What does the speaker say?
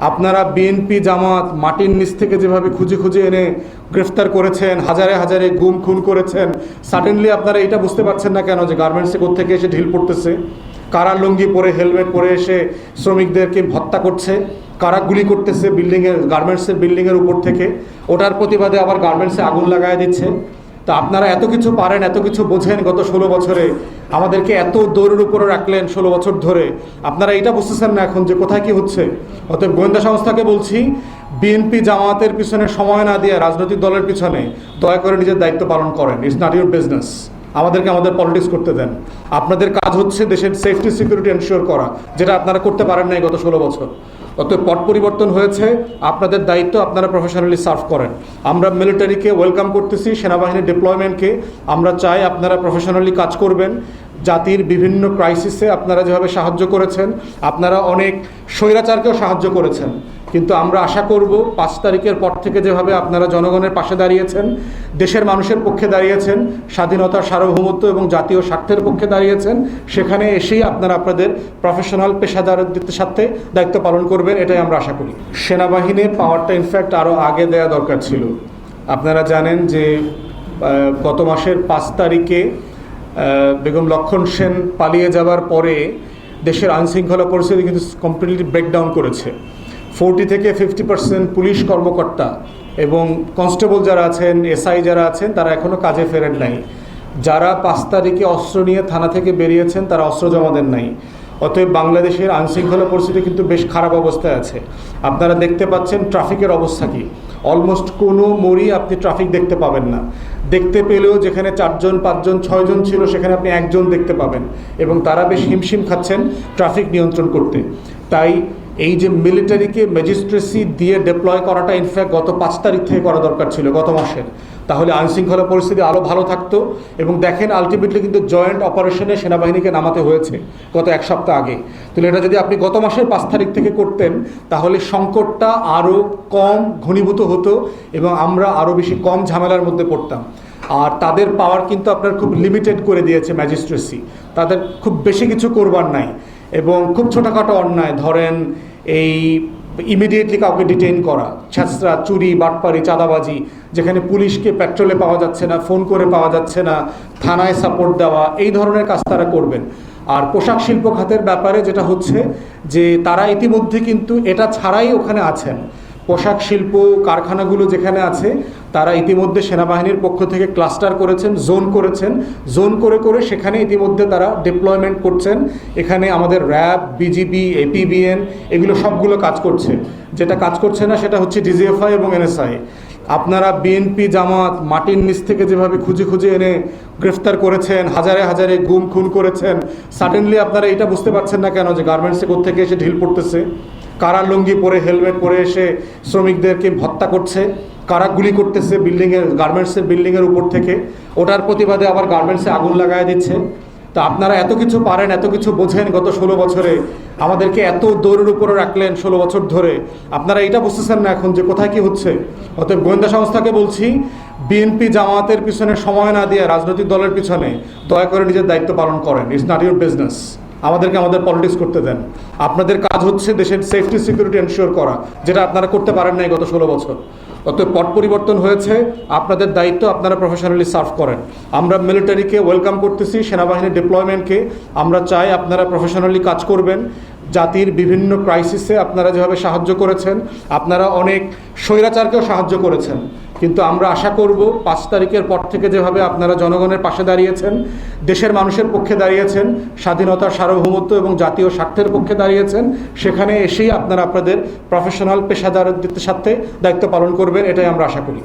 আপনারা বিএনপি জামাত, মাটির নিচ থেকে যেভাবে খুঁজে খুঁজে এনে গ্রেফতার করেছেন, হাজারে হাজারে গুম, খুন করেছেন সাডেনলি আপনারা এটা বুঝতে পারছেন না কেন যে গার্মেন্টসে কোথেকে এসে ঢিল পড়তেছে? কারা লুঙ্গি পরে হেলমেট পরে এসে শ্রমিকদেরকে হত্যা করছে? কারা গুলি করতেছে বিল্ডিংয়ের গার্মেন্টসের বিল্ডিংয়ের উপর থেকে? ওটার প্রতিবাদে আবার গার্মেন্টসে আগুন লাগায় দিচ্ছে। তা আপনারা এত কিছু পারেন, এত কিছু বোঝেন গত ষোলো বছরে। আমাদেরকে এত দৌড়ের উপরে রাখলেন ষোলো বছর ধরে। আপনারা এটা বুঝতেছেন না এখন যে কোথায় কি হচ্ছে। অতএব গোয়েন্দা সংস্থাকে বলছি, বিএনপি জামাতের পিছনে সময় না দিয়ে রাজনৈতিক দলের পিছনে দয়া করে নিজের দায়িত্ব পালন করেন। ইটস নট ইউর বিজনেস আমাদেরকে আমাদের পলিটিক্স করতে দেন। আপনাদের কাজ হচ্ছে দেশের সেফটি সিকিউরিটি এনশিওর করা, যেটা আপনারা করতে পারেন নাই গত ষোলো বছর। অতএব পট পরিবর্তন হয়েছে। আপনাদের দায়িত্ব আপনারা প্রফেশনালি সার্ভ করেন। আমরা মিলিটারিকে ওয়েলকাম করতেছি, সেনাবাহিনীর ডিপ্লয়মেন্টকে আমরা চাই আপনারা প্রফেশনালি কাজ করবেন। জাতির বিভিন্ন ক্রাইসিসে আপনারা যেভাবে সাহায্য করেছেন, আপনারা অনেক স্বৈরাচারকেও সাহায্য করেছেন। কিন্তু আমরা আশা করব পাঁচ তারিখের পর থেকে যেভাবে আপনারা জনগণের পাশে দাঁড়িয়েছেন, দেশের মানুষের পক্ষে দাঁড়িয়েছেন, স্বাধীনতার সার্বভৌমত্ব এবং জাতীয় স্বার্থের পক্ষে দাঁড়িয়েছেন, সেখানে এসেই আপনারা আপনাদের প্রফেশনাল পেশাদারদের সাথে দায়িত্ব পালন করবেন, এটাই আমরা আশা করি। সেনাবাহিনীর পাওয়ারটা ইনফ্যাক্ট আরও আগে দেওয়া দরকার ছিল। আপনারা জানেন যে গত মাসের পাঁচ তারিখে বেগম লক্ষণ সেন পালিয়ে যাওয়ার পরে দেশের আইনশৃঙ্খলা পরিস্থিতি কিন্তু কমপ্লিটলি ব্রেকডাউন করেছে। ফোরটি থেকে ফিফটি পার্সেন্ট পুলিশ কর্মকর্তা এবং কনস্টেবল যারা আছেন এসআই যারা আছেন, তারা এখনও কাজে ফেরেন নাই। যারা পাঁচ তারিখে অস্ত্র নিয়ে থানা থেকে বেরিয়েছেন, তারা অস্ত্র জমা দেন নাই। অতএব বাংলাদেশের আইনশৃঙ্খলা পরিস্থিতি কিন্তু বেশ খারাপ অবস্থায় আছে। আপনারা দেখতে পাচ্ছেন ট্রাফিকের অবস্থা কি। অলমোস্ট কোনো মোড়ই আপনি ট্রাফিক দেখতে পাবেন না। দেখতে পেলেও যেখানে চারজন, পাঁচজন, ছয়জন ছিল, সেখানে আপনি একজন দেখতে পাবেন। এবং তারা বেশ হিমশিম খাচ্ছেন ট্রাফিক নিয়ন্ত্রণ করতে। তাই এই যে মিলিটারিকে ম্যাজিস্ট্রেসি দিয়ে ডেপ্লয় করাটা ইনফ্যাক্ট গত পাঁচ তারিখ থেকে করা দরকার ছিল, গত মাসের। তাহলে আইনশৃঙ্খলা পরিস্থিতি আরও ভালো থাকতো। এবং দেখেন আলটিমেটলি কিন্তু জয়েন্ট অপারেশনে সেনাবাহিনীকে নামাতে হয়েছে গত এক সপ্তাহ আগে। তাহলে এটা যদি আপনি গত মাসের পাঁচ তারিখ থেকে করতেন, তাহলে সংকটটা আরও কম ঘনীভূত হতো এবং আমরা আরও বেশি কম ঝামেলার মধ্যে পড়তাম। আর তাদের পাওয়ার কিন্তু আপনার খুব লিমিটেড করে দিয়েছে ম্যাজিস্ট্রেসি তাদের খুব বেশি কিছু করবার নাই এবং খুব ছোটোখাটো অন্যায়। ধরেন এই ইমিডিয়েটলি কাউকে ডিটেইন করা। ছ্যাঁচড়া চুরি, বাটপারি, চাঁদাবাজি, যেখানে পুলিশকে পেট্রোলে পাওয়া যাচ্ছে না ফোন করে পাওয়া যাচ্ছে না, থানায় সাপোর্ট দেওয়া, এই ধরনের কাজ তারা করবেন। আর পোশাক শিল্প খাতের ব্যাপারে যেটা হচ্ছে যে তারা ইতিমধ্যে কিন্তু এটা ছাড়াই ওখানে আছেন। পোশাক শিল্প কারখানাগুলো যেখানে আছে, তারা ইতিমধ্যে সেনাবাহিনীর পক্ষ থেকে ক্লাস্টার করেছেন, জোন করেছেন। জোন করে করে সেখানে ইতিমধ্যে তারা ডিপ্লয়মেন্ট করছেন। এখানে আমাদের র্যাব, বিজিবি, এপিবিএন, এগুলো সবগুলো কাজ করছে। যেটা কাজ করছে না, সেটা হচ্ছে ডিজিএফআই এবং এনএসআই। আপনারা বিএনপি, জামাত, মাটির নিচ থেকে যেভাবে খুঁজে খুঁজে এনে গ্রেফতার করেছেন, হাজারে হাজারে গুম খুন করেছেন সাডেনলি আপনারা এটা বুঝতে পারছেন না কেন যে গার্মেন্টসে কোথেকে এসে ঢিল পড়তেছে? কারা লুঙ্গি পরে হেলমেট পরে এসে শ্রমিকদেরকে হত্যা করছে কারা গুলি করতেছে বিল্ডিংয়ের গার্মেন্টসের বিল্ডিংয়ের উপর থেকে। ওটার প্রতিবাদে আবার গার্মেন্টসে আগুন লাগায় দিচ্ছে। তা আপনারা এত কিছু পারেন, এত কিছু বোঝেন গত ষোলো বছরে। আমাদেরকে এত দৌড়ের উপরে রাখলেন ষোলো বছর ধরে। আপনারা এটা বুঝতেছেন না এখন যে কোথায় কি হচ্ছে। অতএব গোয়েন্দা সংস্থাকে বলছি, বিএনপি জামাতের পিছনে সময় না দিয়ে রাজনৈতিক দলের পিছনে দয়া করে নিজের দায়িত্ব পালন করেন। ইটস নট ইউর বিজনেস আমাদেরকে আমাদের পলিটিক্স করতে দেন। আপনাদের কাজ হচ্ছে দেশের সেফটি সিকিউরিটি এনশিওর করা, যেটা আপনারা করতে পারেন নাই গত ষোলো বছর। অতএব পট পরিবর্তন হয়েছে, আপনাদের দায়িত্ব আপনারা প্রফেশনালি সার্ভ করেন। আমরা মিলিটারিকে ওয়েলকাম করতেছি, সেনাবাহিনীর ডিপ্লয়মেন্টকে আমরা চাই আপনারা প্রফেশনালি কাজ করবেন। জাতির বিভিন্ন ক্রাইসিসে আপনারা যেভাবে সাহায্য করেছেন, আপনারা অনেক স্বৈরাচারকেও সাহায্য করেছেন। কিন্তু আমরা আশা করব পাঁচ তারিখের পর থেকে যেভাবে আপনারা জনগণের পাশে দাঁড়িয়েছেন, দেশের মানুষের পক্ষে দাঁড়িয়েছেন, স্বাধীনতার সার্বভৌমত্ব এবং জাতীয় স্বার্থের পক্ষে দাঁড়িয়েছেন, সেখানে এসেই আপনারা আপনাদের প্রফেশনাল পেশাদারদের সাথে দায়িত্ব পালন করবেন, এটাই আমরা আশা করি।